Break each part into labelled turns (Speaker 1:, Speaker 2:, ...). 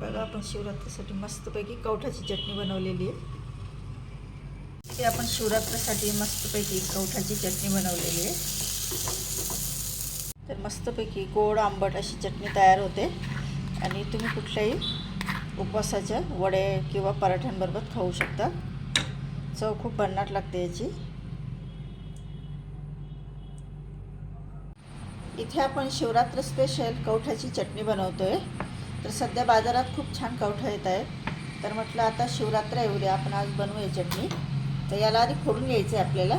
Speaker 1: बघा आपण शिवरात्रीसाठी मस्तपैकी कवठाची चटणी बनवलेली आहे. ते आपण शिवरात्रीसाठी मस्तपैकी कवठाची चटणी बनवलेली आहे. तर मस्तपैकी गोड आंबट अशी चटणी तयार होते. आणि तुम्ही कुठल्याही उपवासाच्या वडे किंवा पराठ्यांबरोबर खाऊ शकता. चव खूप भन्नाट लागते याची. इथे आपण शिवरात्र स्पेशल कवठाची चटणी बनवतो आहे तर सध्या बाजारात खूप छान कवठं येत आहेत तर म्हटलं आता शिवरात्र येऊ आपण आज बनवूया चटणी. तर याला आधी फोडून घ्यायचं आहे आपल्याला.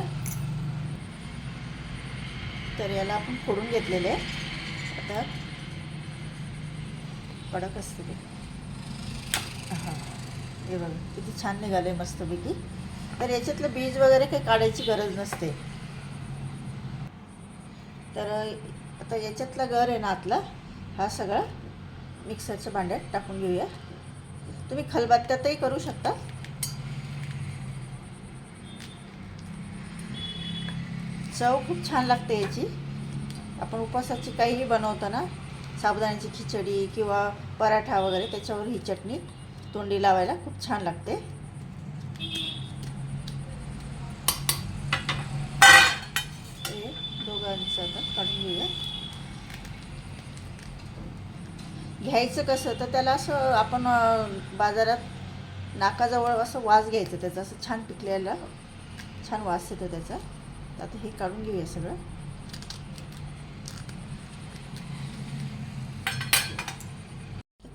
Speaker 1: तर याला आपण फोडून घेतलेले आता कडक असते ते. हां हे बघा किती छान निघाले मस्तपैकी. तर याच्यातलं बीज वगैरे काही काढायची गरज नसते. तर आता याच्यातला गर आहे ना आतला हा सगळा मिक्सरच्या भांड्यात टाकून घेऊया. तुम्ही खलबत्त्यातही करू शकता. चव खूप छान लागते याची. आपण उपवासाची काहीही बनवताना साबुदाण्याची खिचडी किंवा पराठा वगैरे त्याच्यावर ही चटणी तोंडी लावायला खूप छान लागते. हे दोघांचं आता काढून घेऊया. घ्यायचं कसं? तर त्याला असं आपण बाजारात नाकाजवळ असं वास घ्यायचं त्याचा. असं छान पिकलेला छान वास येतो त्याचा. तर आता हे काढून घेऊया सगळं.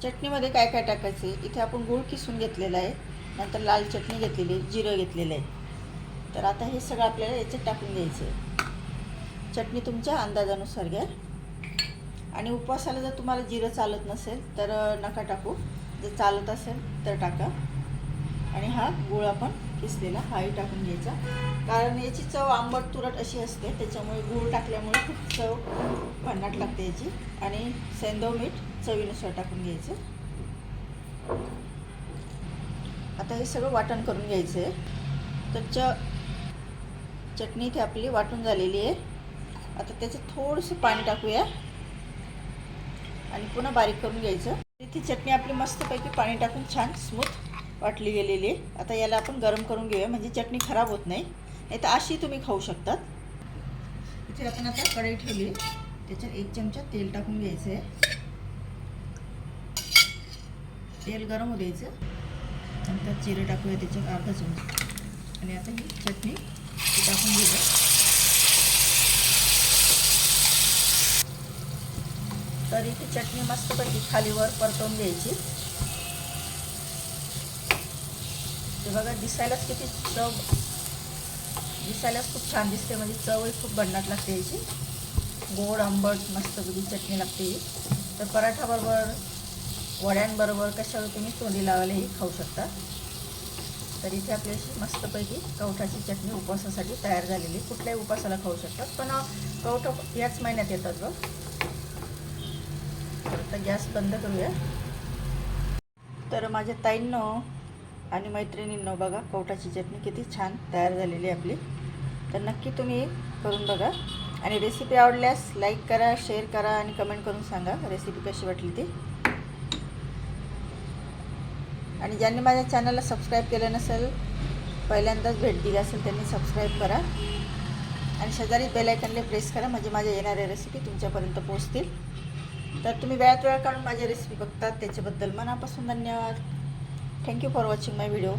Speaker 1: चटणीमध्ये काय काय टाकायचे? इथे आपण गूळ किसून घेतलेला आहे. नंतर लाल चटणी घेतलेली आहे जिरं घेतलेलं आहे. तर आता हे सगळं आपल्याला याच्यात टाकून द्यायचं आहे. चटणी तुमच्या अंदाजानुसार घ्या. आणि उपवासाला जर तुम्हाला जिरं चालत नसेल तर नका टाकू. जर चालत असेल तर टाका. आणि हा गूळ आपण किसलेला हाही टाकून घ्यायचा. कारण याची चव आंबट तुरट अशी असते. त्याच्यामुळे गूळ टाकल्यामुळे खूप चव भन्नाट लागते याची. आणि सेंदव मीठ चवीनुसार टाकून घ्यायचं. आता हे सगळं वाटण करून घ्यायचं आहे तर च चटणी इथे आपली वाटून झालेली आहे. आता त्याचं थोडंसं पाणी टाकूया. आणि पुन्हा बारीक करून घ्यायचं. इथे चटणी आपली मस्तपैकी पाणी टाकून छान स्मूथ वाटली गेलेली आहे. आता याला आपण गरम करून घेऊया म्हणजे चटणी खराब होत नाही. नाही तर अशी तुम्ही खाऊ शकतात. इथे आपण आता कढई ठेवली त्याच्यात एक चमचा तेल टाकून घ्यायचं आहे तेल गरम होऊ द्यायचं. नंतर जिरं टाकूया त्याच्यात अर्धा चमचा. आणि आता ही चटणी टाकून घेऊ तर इथे चटणी मस्तपैकी खालीवर परतवून द्यायची ते बघा दिसायलाच किती चव दिसायलाच खूप छान दिसते. म्हणजे चवही खूप भन्नाट लागते याची. गोड आंबट मस्तपैकी चटणी लागते ही. तर पराठाबरोबर वड्यांबरोबर कशावर तुम्ही तोंडी लावायलाही खाऊ शकता. तर इथे आपली अशी मस्तपैकी कवठाची चटणी उपवासासाठी तयार झालेली. कुठल्याही उपवासाला खाऊ शकतात पण कवठ याच महिन्यात येतात बघ तर आता गॅस बंद करूया. तर माझ्या ताईंनो आणि मैत्रिणींनो बघा कवठाची चटणी किती छान तयार झालेली आहे आपली. तर नक्की तुम्ही करून बघा. आणि रेसिपी आवडल्यास लाईक करा शेअर करा आणि कमेंट करून सांगा रेसिपी कशी वाटली ती. आणि ज्यांनी माझ्या चॅनलला सबस्क्राईब केलं नसेल पहिल्यांदाच भेट दिली असेल त्यांनी सबस्क्राईब करा. आणि शेजारी बेलायकनले प्रेस करा म्हणजे माझ्या येणाऱ्या रेसिपी तुमच्यापर्यंत पोहोचतील. तर तुम्ही वेळात वेळ काढून माझी रेसिपी बघतात. त्याच्याबद्दल मनापासून धन्यवाद. Thank you for watching my video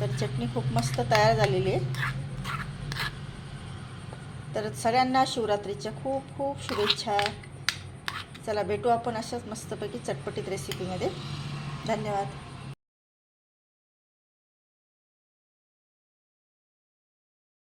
Speaker 1: तर चटणी खूप मस्त तयार झालेली आहे. तर सगळ्यांना शिवरात्रीच्या खूप खूप शुभेच्छा. चला भेटू आपण अशाच मस्तपैकी चटपटीत रेसिपीमध्ये धन्यवाद.